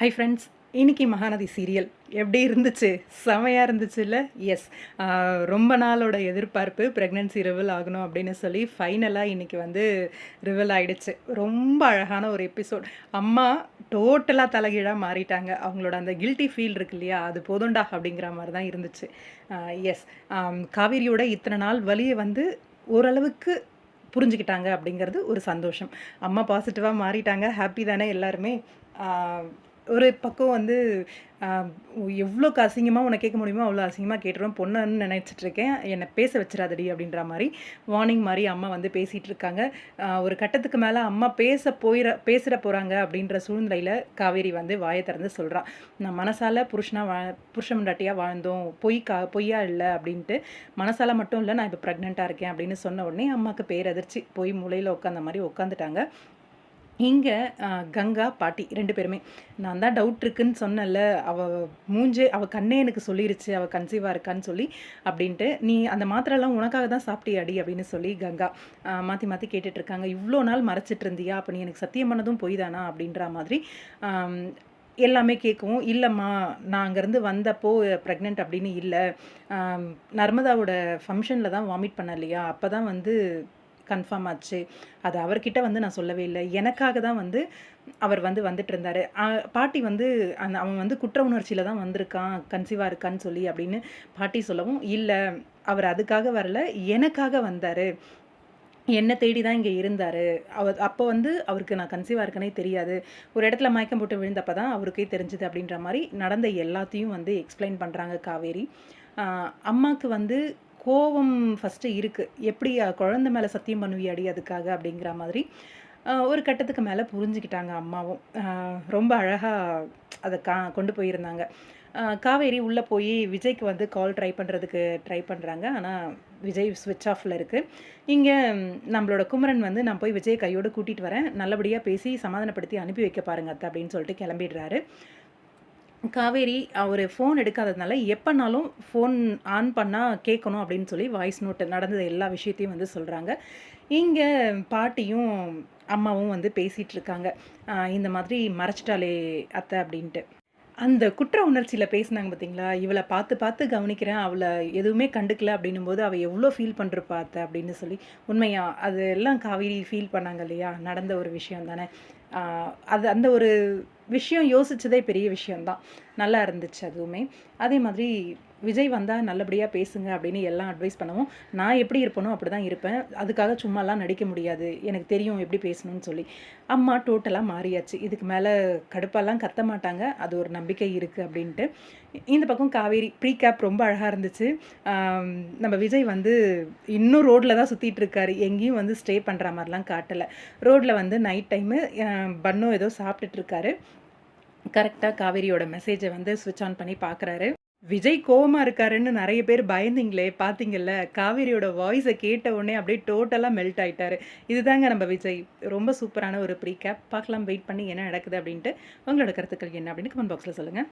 Hi friends இன்னைக்கு Mahanadi serial. எப்படி இருந்துச்சு? செமையாக இருந்துச்சு இல்லை? எஸ் ரொம்ப நாளோட எதிர்பார்ப்பு. ப்ரெக்னென்சி ரிவல் ஆகணும் அப்படின்னு சொல்லி ஃபைனலாக இன்றைக்கி வந்து ரிவல் ஆகிடுச்சு ரொம்ப அழகான ஒரு எபிசோட் அம்மா டோட்டலாக தலைகீழாக மாறிட்டாங்க. அவங்களோட அந்த கில்ட்டி ஃபீல் இருக்கு இல்லையா? அது போதுண்டா அப்படிங்கிற மாதிரி தான் இருந்துச்சு எஸ் காவேரியோட இத்தனை நாள் வழியை வந்து ஓரளவுக்கு புரிஞ்சுக்கிட்டாங்க அப்படிங்கிறது ஒரு சந்தோஷம். அம்மா பாசிட்டிவாக மாறிட்டாங்க. ஹாப்பி தானே எல்லாருமே. ஒரு பக்கம் வந்து எவ்வளோக்கு அசிங்கமாக உன்னை கேட்க முடியுமோ அவ்வளோ அசிங்கமாக கேட்டுருவேன். பொண்ணுன்னு நினச்சிட்டு இருக்கேன் என்னை பேச வச்சிடாதடி அப்படின்ற மாதிரி வார்னிங் மாதிரி அம்மா வந்து பேசிகிட்டு இருக்காங்க ஒரு கட்டத்துக்கு மேலே அம்மா பேச போயிட பேசிட போகிறாங்க அப்படின்ற சூழ்நிலையில் காவேரி வந்து வாயை திறந்து சொல்கிறான் நான் மனசால் புருஷனாக வா புருஷன் முண்டாட்டியாக வாழ்ந்தோம். பொய் கா பொய்யா இல்லை அப்படின்ட்டு. மனசால் மட்டும் இல்லை நான் இப்போ ப்ரெக்னெண்ட்டாக இருக்கேன் அப்படின்னு சொன்ன உடனே அம்மாவுக்கு பேர் அதிர்ச்சி போய் மூலையில் உட்காந்த மாதிரி உட்காந்துட்டாங்க இங்கே கங்கா பாட்டி ரெண்டு பேருமே. நான் தான் டவுட் இருக்குன்னு சொன்னல அவள் மூஞ்சே அவள் கண்ணே எனக்கு சொல்லிருச்சு அவள் கன்சீவாக இருக்கான்னு சொல்லி அப்படின்ட்டு நீ அந்த மாத்திரைலாம் உனக்காக தான் சாப்பிட்டியாடி? அப்படின்னு சொல்லி கங்கா மாற்றி மாற்றி கேட்டுட்ருக்காங்க. இவ்வளோ நாள் மறைச்சிட்டு இருந்தியா? அப்போ நீ எனக்கு சத்தியம் பண்ணதும் பொய் தானா அப்படின்ற மாதிரி எல்லாமே கேட்கவும் இல்லைம்மா நான் அங்கேருந்து வந்தப்போ ப்ரெக்னென்ட் அப்படின்னு இல்லை. நர்மதாவோட ஃபங்க்ஷனில் தான் வாமிட் பண்ண இல்லையா அப்போ தான் வந்து கன்ஃபார்ம் ஆச்சு. அது அவர்கிட்ட வந்து நான் சொல்லவே இல்லை. எனக்காக தான் வந்து அவர் வந்து வந்துட்டு இருந்தார். பாட்டி வந்து அந்த அவன் வந்து குற்ற உணர்ச்சியில் தான் வந்திருக்கான் கன்சீவாக இருக்கான்னு சொல்லி அப்படின்னு பாட்டி சொல்லவும் இல்லை. அவர் அதுக்காக வரல. எனக்காக வந்தார். என்னை தேடி தான் இங்கே இருந்தார். அவர் அப்போ வந்து அவருக்கு நான் கன்சீவாக இருக்கனே தெரியாது. ஒரு இடத்துல மயக்கம் போட்டு விழுந்தப்போ தான் அவருக்கே தெரிஞ்சுது அப்படின்ற மாதிரி நடந்த எல்லாத்தையும் வந்து எக்ஸ்பிளைன் பண்ணுறாங்க காவேரி. அம்மாவுக்கு வந்து கோபம் ஃபஸ்ட்டு இருக்குது எப்படி குழந்த குழந்தை மேலே சத்தியம் பண்ணுவியாடி அதுக்காக அப்படிங்கிற மாதிரி ஒரு கட்டத்துக்கு மேலே புரிஞ்சுக்கிட்டாங்க அம்மாவும். ரொம்ப அழகாக அதை கா கொண்டு போயிருந்தாங்க. காவேரி உள்ளே போய் விஜய்க்கு வந்து கால் ட்ரை பண்ணுறதுக்கு ட்ரை பண்ணுறாங்க ஆனால் விஜய் ஸ்விட்ச் ஆஃபில் இருக்குது இங்கே நம்மளோட குமரன் வந்து நான் போய் விஜய் கையோடு கூட்டிகிட்டு வரேன். நல்லபடியாக பேசி சமாதானப்படுத்தி அனுப்பி வைக்க பாருங்க அத்தை அப்படின்னு சொல்லிட்டு கிளம்பிடுறாரு. காவேரி அவர் ஃபோன் எடுக்காததுனால எப்போனாலும் ஃபோன் ஆன் பண்ணால் கேட்கணும் அப்படின்னு சொல்லி வாய்ஸ் நோட்டு நடந்தது. எல்லா விஷயத்தையும் வந்து சொல்கிறாங்க இங்கே பாட்டியும் அம்மாவும் வந்து பேசிகிட்டு இருக்காங்க. இந்த மாதிரி மறைச்சிட்டாலே அத்தை அப்படின்ட்டு. அந்த குற்ற உணர்ச்சியில் பேசினாங்க பார்த்தீங்களா இவளை பார்த்து பார்த்து கவனிக்கிறேன் அவளை எதுவுமே கண்டுக்கல அப்படின்னும் போது அவள் எவ்வளோ ஃபீல் பண்ணுற பார்த்த அப்படின்னு சொல்லி உண்மையா அது எல்லாம் காவேரி ஃபீல் பண்ணாங்க இல்லையா? நடந்த ஒரு விஷயம் தானே. அது அந்த ஒரு விஷயம் யோசிச்சதே பெரிய விஷயம்தான். நல்லா இருந்துச்சு அதுவுமே. அதே மாதிரி விஜய் வந்தால் நல்லபடியாக பேசுங்க அப்படின்னு எல்லாம் அட்வைஸ் பண்ணவும். நான் எப்படி இருப்பேனோ அப்படி தான் இருப்பேன். அதுக்காக சும்மாலாம் நடிக்க முடியாது. எனக்கு தெரியும் எப்படி பேசணும்னு சொல்லி. அம்மா டோட்டலாக மாறியாச்சு. இதுக்கு மேலே கடுப்பாலாம் கத்த மாட்டாங்க. அது ஒரு நம்பிக்கை இருக்குது அப்படின்ட்டு. இந்த பக்கம் காவேரி ப்ரீ கேப் ரொம்ப அழகாக இருந்துச்சு. நம்ம விஜய் வந்து இன்னும் ரோட்டில் தான் சுற்றிட்டு இருக்காரு. எங்கேயும் வந்து ஸ்டே பண்ணுற மாதிரிலாம் காட்டலை. ரோட்டில் வந்து நைட் டைமு பன்னும் ஏதோ சாப்பிட்டுட்டு இருக்காரு. கரெக்டாக காவேரியோட மெசேஜை வந்து ஸ்விட்ச் ஆன் பண்ணி பார்க்குறாரு விஜய் கோவமாக இருக்காருன்னு நிறைய பேர் பயந்தீங்களே பார்த்தீங்கல்ல காவேரியோட வாய்ஸை கேட்ட உடனே அப்படியே டோட்டலாக மெல்ட் ஆகிட்டார் இதுதாங்க நம்ம விஜய். ரொம்ப சூப்பரான ஒரு ப்ரீ கேப் பார்க்கலாம் வெயிட் பண்ணி என்ன நடக்குது அப்படின்ட்டு. உங்களோட கருத்துக்கள் என்ன அப்படின்னு கமெண்ட் பாக்ஸில் சொல்லுங்கள்